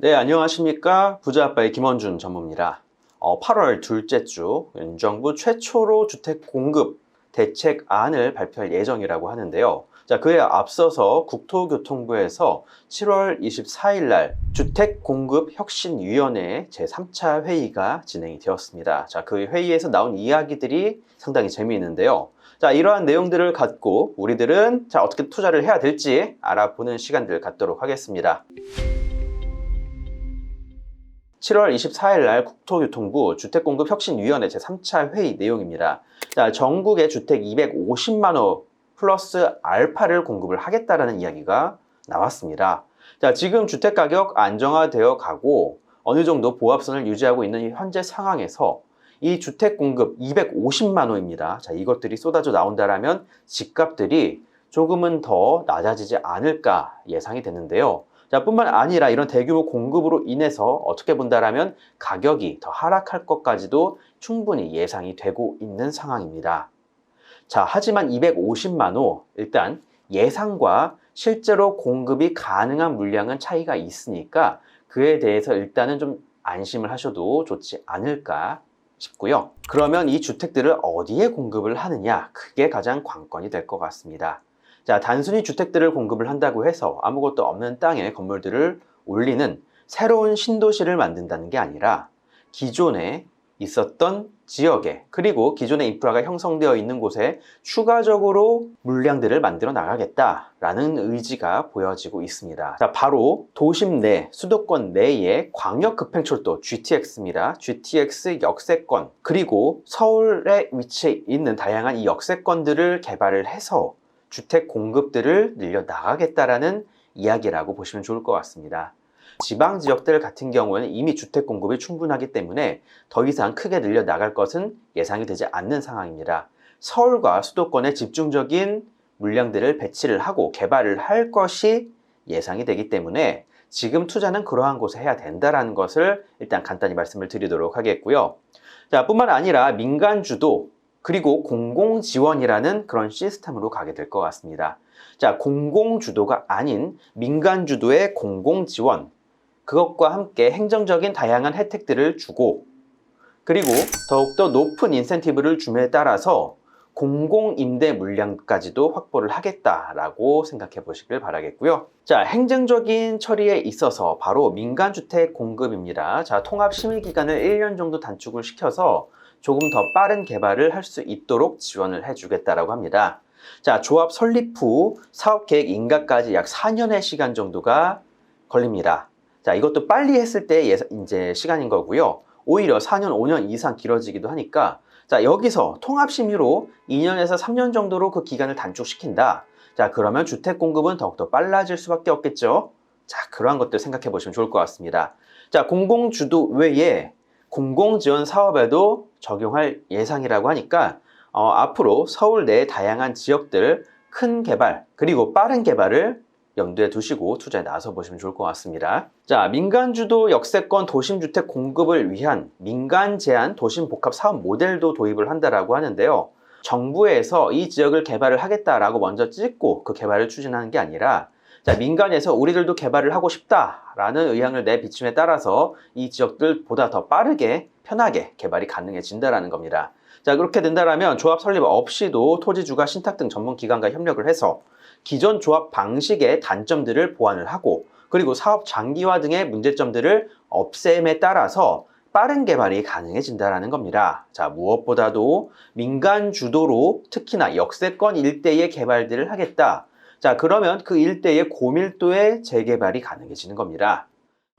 네, 안녕하십니까. 부자아빠의 김원준 전무입니다. 어, 8월 둘째 주 윤정부 최초로 주택 공급 대책안을 발표할 예정이라고 하는데요. 자, 그에 앞서서 국토교통부에서 7월 24일 날 주택 공급 혁신 위원회 제3차 회의가 진행이 되었습니다. 자, 그 회의에서 나온 이야기들이 상당히 재미있는데요. 자, 이러한 내용들을 갖고 우리들은 자, 어떻게 투자를 해야 될지 알아보는 시간들을 갖도록 하겠습니다. 7월 24일 날 국토교통부 주택공급혁신위원회 제3차 회의 내용입니다. 자, 전국에 주택 250만 호 플러스 알파를 공급을 하겠다라는 이야기가 나왔습니다. 자, 지금 주택 가격 안정화되어 가고 어느 정도 보합선을 유지하고 있는 현재 상황에서 이 주택 공급 250만 호입니다. 자, 이것들이 쏟아져 나온다라면 집값들이 조금은 더 낮아지지 않을까 예상이 되는데요. 자, 뿐만 아니라 이런 대규모 공급으로 인해서 어떻게 본다라면 가격이 더 하락할 것까지도 충분히 예상이 되고 있는 상황입니다. 자, 하지만 250만 호, 일단 예상과 실제로 공급이 가능한 물량은 차이가 있으니까 그에 대해서 일단은 좀 안심을 하셔도 좋지 않을까 싶고요. 그러면 이 주택들을 어디에 공급을 하느냐? 그게 가장 관건이 될 것 같습니다. 자, 단순히 주택들을 공급을 한다고 해서 아무것도 없는 땅에 건물들을 올리는 새로운 신도시를 만든다는 게 아니라 기존에 있었던 지역에 그리고 기존의 인프라가 형성되어 있는 곳에 추가적으로 물량들을 만들어 나가겠다라는 의지가 보여지고 있습니다. 자, 바로 도심 내 수도권 내의 광역 급행철도 GTX입니다. GTX 역세권 그리고 서울에 위치해 있는 다양한 이 역세권들을 개발을 해서 주택 공급들을 늘려 나가겠다라는 이야기라고 보시면 좋을 것 같습니다. 지방 지역들 같은 경우에는 이미 주택 공급이 충분하기 때문에 더 이상 크게 늘려 나갈 것은 예상이 되지 않는 상황입니다. 서울과 수도권에 집중적인 물량들을 배치를 하고 개발을 할 것이 예상이 되기 때문에 지금 투자는 그러한 곳에 해야 된다라는 것을 일단 간단히 말씀을 드리도록 하겠고요. 자, 뿐만 아니라 민간 주도 그리고 공공 지원이라는 그런 시스템으로 가게 될 것 같습니다. 자, 공공 주도가 아닌 민간 주도의 공공 지원. 그것과 함께 행정적인 다양한 혜택들을 주고 그리고 더욱더 높은 인센티브를 줌에 따라서 공공 임대 물량까지도 확보를 하겠다라고 생각해 보시길 바라겠고요. 자, 행정적인 처리에 있어서 바로 민간주택 공급입니다. 자, 통합 심의 기간을 1년 정도 단축을 시켜서 조금 더 빠른 개발을 할 수 있도록 지원을 해주겠다라고 합니다. 자, 조합 설립 후 사업 계획 인가까지 약 4년의 시간 정도가 걸립니다. 자, 이것도 빨리 했을 때 이제 시간인 거고요. 오히려 4년, 5년 이상 길어지기도 하니까 자, 여기서 통합 심의로 2년에서 3년 정도로 그 기간을 단축시킨다. 자, 그러면 주택 공급은 더욱더 빨라질 수밖에 없겠죠. 자, 그러한 것들 생각해 보시면 좋을 것 같습니다. 자, 공공주도 외에 공공지원 사업에도 적용할 예상이라고 하니까 어, 앞으로 서울 내 다양한 지역들 큰 개발 그리고 빠른 개발을 염두에 두시고 투자에 나서 보시면 좋을 것 같습니다. 자, 민간 주도 역세권 도심 주택 공급을 위한 민간 제한 도심 복합 사업 모델도 도입을 한다라고 하는데요. 정부에서 이 지역을 개발을 하겠다라고 먼저 찍고 그 개발을 추진하는 게 아니라 자, 민간에서 우리들도 개발을 하고 싶다라는 의향을 내비침에 따라서 이 지역들보다 더 빠르게 편하게 개발이 가능해진다라는 겁니다. 자, 그렇게 된다면 조합 설립 없이도 토지주가 신탁 등 전문 기관과 협력을 해서 기존 조합 방식의 단점들을 보완을 하고 그리고 사업 장기화 등의 문제점들을 없앰에 따라서 빠른 개발이 가능해진다는 겁니다. 자, 무엇보다도 민간 주도로 특히나 역세권 일대의 개발들을 하겠다. 자, 그러면 그 일대의 고밀도의 재개발이 가능해지는 겁니다.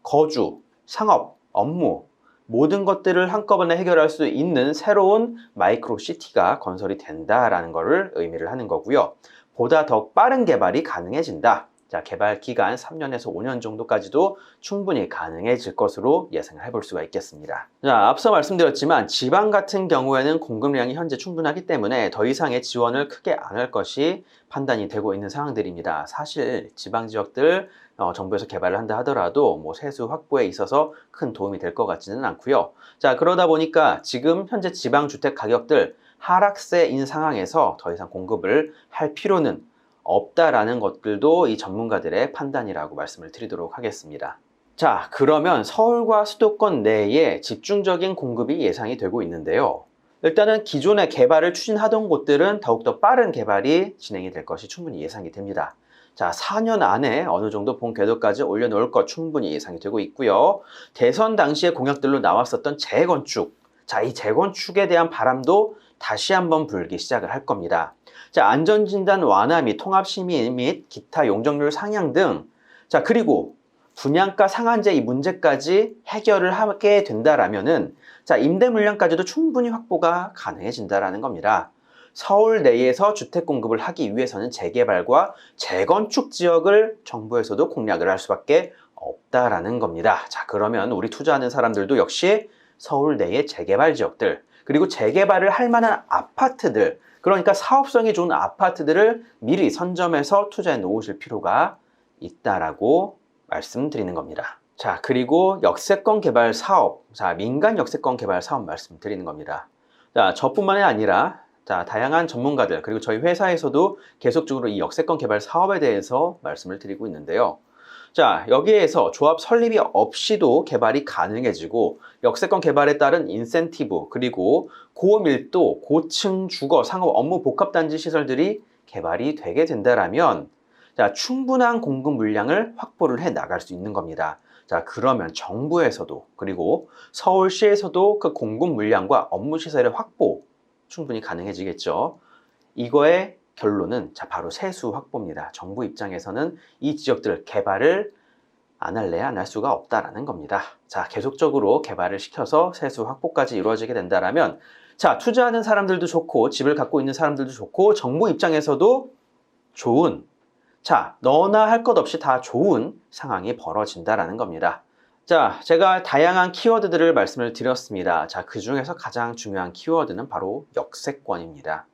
거주, 상업, 업무, 모든 것들을 한꺼번에 해결할 수 있는 새로운 마이크로 시티가 건설이 된다라는 것을 의미를 하는 거고요. 보다 더 빠른 개발이 가능해진다. 자, 개발 기간 3년에서 5년 정도까지도 충분히 가능해질 것으로 예상을 해볼 수가 있겠습니다. 자, 앞서 말씀드렸지만 지방 같은 경우에는 공급량이 현재 충분하기 때문에 더 이상의 지원을 크게 안 할 것이 판단이 되고 있는 상황들입니다. 사실 지방 지역들 어, 정부에서 개발을 한다 하더라도 뭐 세수 확보에 있어서 큰 도움이 될 것 같지는 않고요. 자, 그러다 보니까 지금 현재 지방 주택 가격들 하락세인 상황에서 더 이상 공급을 할 필요는 없다라는 것들도 이 전문가들의 판단이라고 말씀을 드리도록 하겠습니다. 자, 그러면 서울과 수도권 내에 집중적인 공급이 예상이 되고 있는데요. 일단은 기존의 개발을 추진하던 곳들은 더욱더 빠른 개발이 진행이 될 것이 충분히 예상이 됩니다. 자, 4년 안에 어느 정도 본 궤도까지 올려놓을 것 충분히 예상이 되고 있고요. 대선 당시의 공약들로 나왔었던 재건축. 자, 이 재건축에 대한 바람도 다시 한번 불기 시작을 할 겁니다. 자, 안전진단 완화 및 통합심의 및 기타 용적률 상향 등. 자, 그리고 분양가 상한제 이 문제까지 해결을 하게 된다라면은 자, 임대 물량까지도 충분히 확보가 가능해진다라는 겁니다. 서울 내에서 주택 공급을 하기 위해서는 재개발과 재건축 지역을 정부에서도 공략을 할 수밖에 없다라는 겁니다. 자, 그러면 우리 투자하는 사람들도 역시 서울 내의 재개발 지역들, 그리고 재개발을 할 만한 아파트들, 그러니까 사업성이 좋은 아파트들을 미리 선점해서 투자해 놓으실 필요가 있다라고 말씀드리는 겁니다. 자, 그리고 역세권 개발 사업, 자, 민간 역세권 개발 사업 말씀드리는 겁니다. 자, 저뿐만이 아니라 자, 다양한 전문가들 그리고 저희 회사에서도 계속적으로 이 역세권 개발 사업에 대해서 말씀을 드리고 있는데요. 자, 여기에서 조합 설립이 없이도 개발이 가능해지고 역세권 개발에 따른 인센티브 그리고 고밀도, 고층 주거, 상업 업무 복합 단지 시설들이 개발이 되게 된다라면 자, 충분한 공급 물량을 확보를 해 나갈 수 있는 겁니다. 자, 그러면 정부에서도 그리고 서울시에서도 그 공급 물량과 업무 시설의 확보 충분히 가능해지겠죠. 이거의 결론은 자 바로 세수 확보입니다. 정부 입장에서는 이 지역들 개발을 안 할래 안 할 수가 없다라는 겁니다. 자 계속적으로 개발을 시켜서 세수 확보까지 이루어지게 된다라면 자 투자하는 사람들도 좋고 집을 갖고 있는 사람들도 좋고 정부 입장에서도 좋은 자 너나 할 것 없이 다 좋은 상황이 벌어진다라는 겁니다. 자, 제가 다양한 키워드들을 말씀을 드렸습니다. 자, 그 중에서 가장 중요한 키워드는 바로 역세권입니다.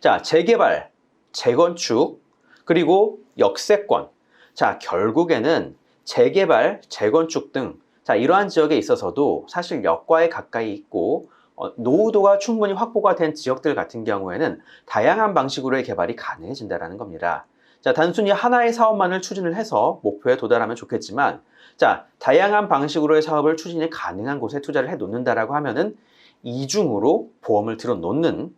자, 재개발, 재건축, 그리고 역세권. 자, 결국에는 재개발, 재건축 등, 자, 이러한 지역에 있어서도 사실 역과에 가까이 있고, 어, 노후도가 충분히 확보가 된 지역들 같은 경우에는 다양한 방식으로의 개발이 가능해진다는 겁니다. 자, 단순히 하나의 사업만을 추진을 해서 목표에 도달하면 좋겠지만, 자, 다양한 방식으로의 사업을 추진이 가능한 곳에 투자를 해 놓는다라고 하면은 이중으로 보험을 들어 놓는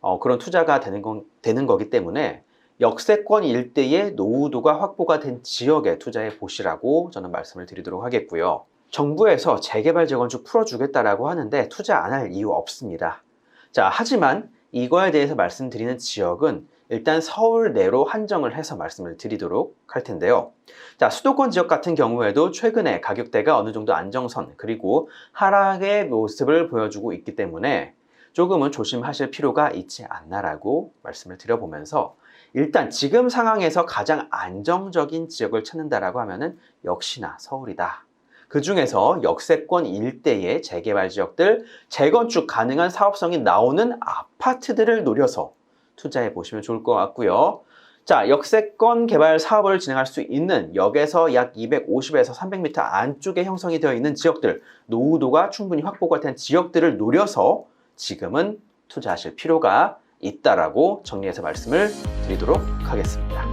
어, 그런 투자가 되는, 건, 되는 거기 때문에 역세권 일대의 노후도가 확보가 된 지역에 투자해 보시라고 저는 말씀을 드리도록 하겠고요. 정부에서 재개발 재건축 풀어주겠다라고 하는데 투자 안 할 이유 없습니다. 자, 하지만 이거에 대해서 말씀드리는 지역은 일단 서울 내로 한정을 해서 말씀을 드리도록 할 텐데요. 자, 수도권 지역 같은 경우에도 최근에 가격대가 어느 정도 안정선 그리고 하락의 모습을 보여주고 있기 때문에 조금은 조심하실 필요가 있지 않나라고 말씀을 드려보면서 일단 지금 상황에서 가장 안정적인 지역을 찾는다라고 하면은 역시나 서울이다. 그 중에서 역세권 일대의 재개발 지역들, 재건축 가능한 사업성이 나오는 아파트들을 노려서 투자해 보시면 좋을 것 같고요. 자, 역세권 개발 사업을 진행할 수 있는 역에서 약 250에서 300m 안쪽에 형성이 되어 있는 지역들, 노후도가 충분히 확보가 된 지역들을 노려서 지금은 투자하실 필요가 있다라고 정리해서 말씀을 드리도록 하겠습니다.